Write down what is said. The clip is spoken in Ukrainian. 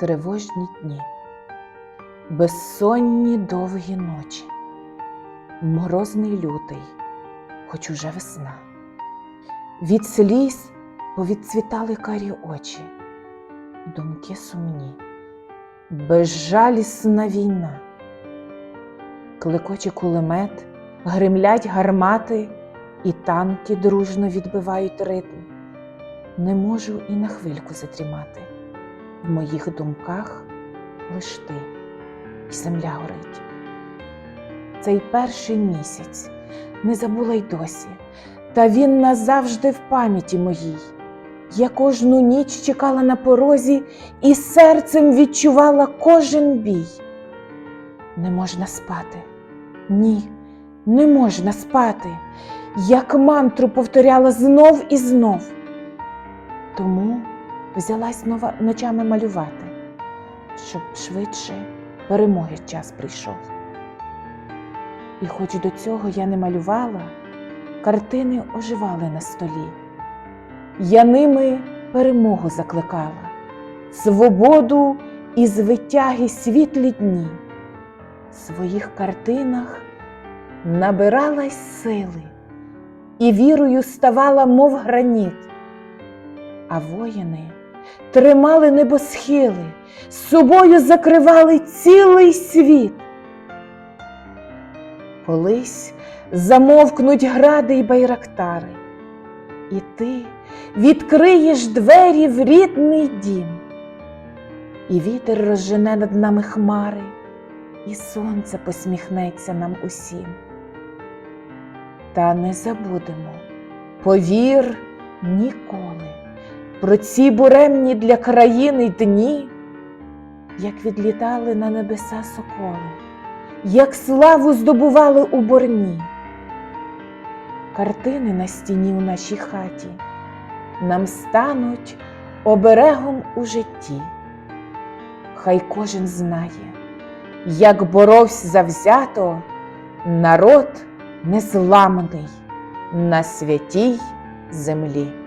Тривожні дні, безсонні довгі ночі, морозний лютий, хоч уже весна. Від сліз повідцвітали карі очі, думки сумні, безжалісна війна. Клекоче кулемет, гримлять гармати, і танки дружно відбивають ритм. Не можу і на хвильку затрімати. В моїх думках лиш ти, і земля горить. Цей перший місяць не забула й досі, та він назавжди в пам'яті моїй. Я кожну ніч чекала на порозі і серцем відчувала кожен бій. Не можна спати, ні, не можна спати, як мантру повторяла знов і знов. Тому взялась нова ночами малювати, щоб швидше перемоги час прийшов. І хоч до цього я не малювала, картини оживали на столі. Я ними перемогу закликала, свободу і звитяги світлі дні. В своїх картинах набиралась сили і вірою ставала, мов граніт. А воїни тримали небосхили, з собою закривали цілий світ. Колись замовкнуть гради й байрактари, і ти відкриєш двері в рідний дім, і вітер розжене над нами хмари, і сонце посміхнеться нам усім. Та не забудемо, повір ніколи про ці буремні для країни дні, як відлітали на небеса соколи, як славу здобували у борні. Картини на стіні у нашій хаті нам стануть оберегом у житті. Хай кожен знає, як боровся завзято народ незламний на святій землі.